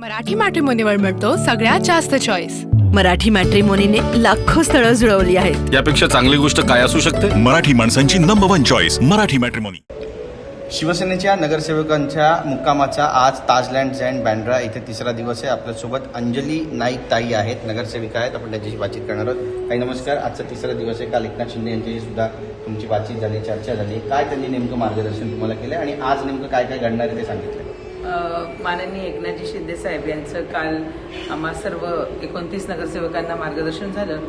मराठी मॅट्रिमोनीवर मिळतो सगळ्यात जास्त चॉईस मराठी मॅट्रिमोनीने लाखो स्थळं जुळवली आहेत. यापेक्षा चांगली गोष्ट काय असू शकते? मराठी माणसांची number one choice Marathi matrimony शिवसेनेच्या नगरसेवकांच्या मुक्कामाचा आज ताजलँड झँड बँड्रा इथे तिसरा दिवस आहे. आपल्यासोबत अंजली नाईक ताई आहेत नगरसेविका आहेत. आपण त्यांच्याशी बातचीत करणार आहोत. ताई नमस्कार. आजचा तिसरा दिवस आहे. काल एकनाथ शिंदे यांच्याशी सुद्धा तुमची बातचीत झाली चर्चा झाली. काय त्यांनी नेमकं मार्गदर्शन तुम्हाला केलं आणि आज नेमकं काय काय घडणार आहे ते सांगितलं अ, माननीय एकनाथजी शिंदे साहेब यांचं काल आम्हा सर्व एकोणतीस नगरसेवकांना मार्गदर्शन झालं.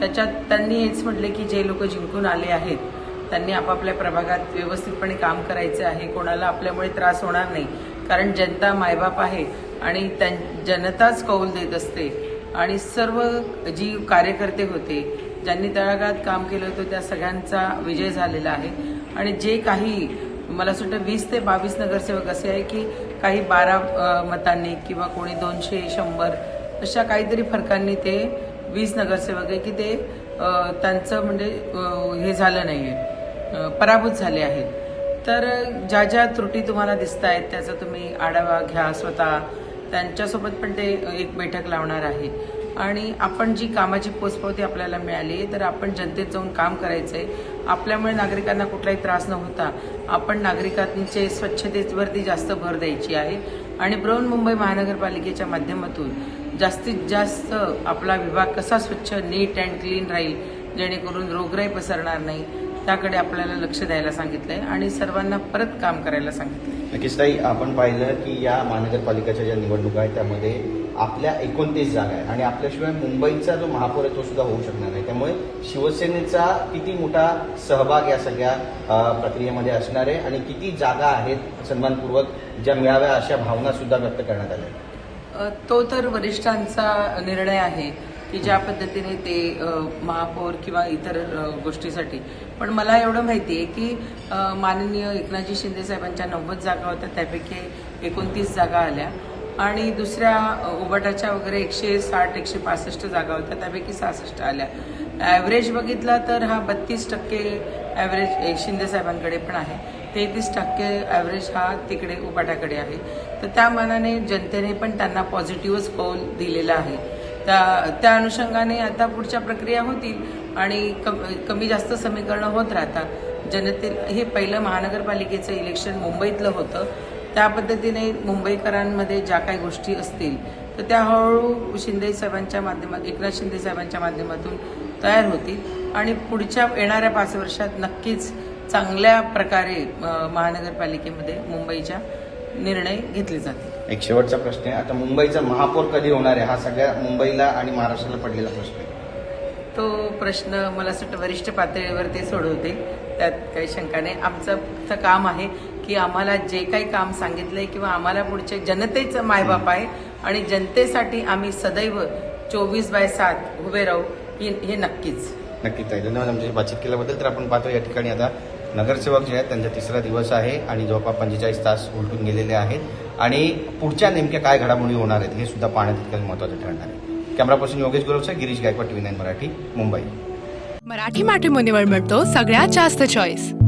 त्याच्यात त्यांनी हेच म्हटले की जे लोक जिंकून आले आहेत त्यांनी आपापल्या प्रभागात व्यवस्थितपणे काम करायचं आहे कोणाला आपल्यामुळे त्रास होणार नाही. कारण जनता मायबाप आहे आणि त्यां जनताच कौल देत असते. आणि सर्व जी कार्यकर्ते होते ज्यांनी तळागाळात काम केलं होतं त्या सगळ्यांचा विजय झालेला आहे. आणि जे काही मला असं वाटतं वीस ते बावीस नगरसेवक असे आहे की काही बारा मतांनी किंवा कोणी दोनशे शंभर अशा काहीतरी फरकांनी ते वीस नगरसेवक आहे की ते त्यांचं म्हणजे हे झालं नाही आहे पराभूत झाले आहेत. तर ज्या ज्या त्रुटी तुम्हाला दिसत आहेत त्याचा तुम्ही आढावा घ्या स्वतः. त्यांच्यासोबत पण ते एक बैठक लावणार आहे. आणि आपण जी कामाची पोचपावती आपल्याला मिळाली आहे तर आपण जनतेत जाऊन काम करायचं आहे आपल्यामुळे नागरिकांना कुठलाही त्रास न होता आपण नागरिकांचे स्वच्छतेवरती जास्त भर द्यायची आहे. आणि मुंबई महानगरपालिकेच्या माध्यमातून जास्तीत जास्त आपला विभाग कसा स्वच्छ नीट अँड क्लीन राहील जेणेकरून रोगराई पसरणार नाही त्याकडे आपल्याला लक्ष द्यायला सांगितलं आहे आणि सर्वांना परत काम करायला सांगितलं नक्कीच ताई आपण पाहिलं की या महानगरपालिकेच्या ज्या निवडणुका आहेत त्यामध्ये आपल्या एकोणतीस जागा आहे आणि आपल्याशिवाय मुंबईचा जो महापौर आहे तो सुद्धा होऊ शकणार नाही. त्यामुळे शिवसेनेचा किती मोठा सहभाग या सगळ्या प्रक्रियेमध्ये असणार आहे आणि किती जागा आहेत सन्मानपूर्वक ज्या मिळाव्या अशा भावना सुद्धा व्यक्त करण्यात आल्या. तो तर वरिष्ठांचा निर्णय आहे की ज्या पद्धतीने ते महापौर किंवा इतर गोष्टीसाठी. पण मला एवढं माहिती आहे की माननीय एकनाथजी शिंदे साहेबांच्या नव्वद जागा होत्या त्यापैकी एकोणतीस जागा आल्या. आणि दुसऱ्या उबाटाच्या वगैरे एकशे साठ एकशे पासष्ट जागा होत्या त्यापैकी सहासष्ट आल्या. ॲव्हरेज बघितला तर हा बत्तीस टक्के ॲव्हरेज शिंदेसाहेबांकडे पण आहे. तेहतीस टक्के ॲव्हरेज हा तिकडे उबाटाकडे आहे. तर त्या मानाने जनतेने पण त्यांना पॉझिटिव्हच कौल दिलेला आहे. त्या त्या अनुषंगाने आता पुढच्या प्रक्रिया होतील आणि कम कमी जास्त समीकरणं होत राहतात. जनते हे पहिलं महानगरपालिकेचं इलेक्शन मुंबईतलं होतं. त्या पद्धतीने मुंबईकरांमध्ये ज्या काही गोष्टी असतील तर त्या हळूहळू शिंदे साहेबांच्या माध्यमात एकनाथ शिंदे साहेबांच्या माध्यमातून तयार होतील. आणि पुढच्या येणाऱ्या पाच वर्षात नक्कीच चांगल्या प्रकारे महानगरपालिकेमध्ये मुंबईच्या निर्णय घेतले जातील. एक शेवटचा प्रश्न आहे. आता मुंबईचा महापौर कधी होणार आहे? हा सगळ्या मुंबईला आणि महाराष्ट्राला पडलेला प्रश्न आहे. तो प्रश्न मला असं वाटतं वरिष्ठ पातळीवर ते सोडवते त्यात काही शंका नाही. आमचं फक्त काम आहे की आम्हाला जे काही काम सांगितलंय किंवा आम्हाला पुढचे जनतेचं मायबाप आहे आणि जनतेसाठी आम्ही सदैव चोवीस बाय सात उभे राहू ही हे नक्कीच. नक्कीच ताई धन्यवाद. आमच्याशी बातचीत केल्याबद्दल तर आपण पाहतो या ठिकाणी आता नगरसेवक जे आहेत त्यांचा तिसरा दिवस आहे आणि जवळपास पंचेचाळीस तास उलटून गेलेले आहेत. आणि पुढच्या नेमक्या काय घडामोडी होणार आहेत हे सुद्धा पाहण्यात तितकंच महत्त्वाचं ठरणार आहे. कॅमेरापर्सन योगेश गुरवचा गिरीश गायकवाड टीव्ही नाईन मराठी मुंबई. मराठी मॅट्रिमोनीवर मिळतो सगळ्यात जास्त चॉईस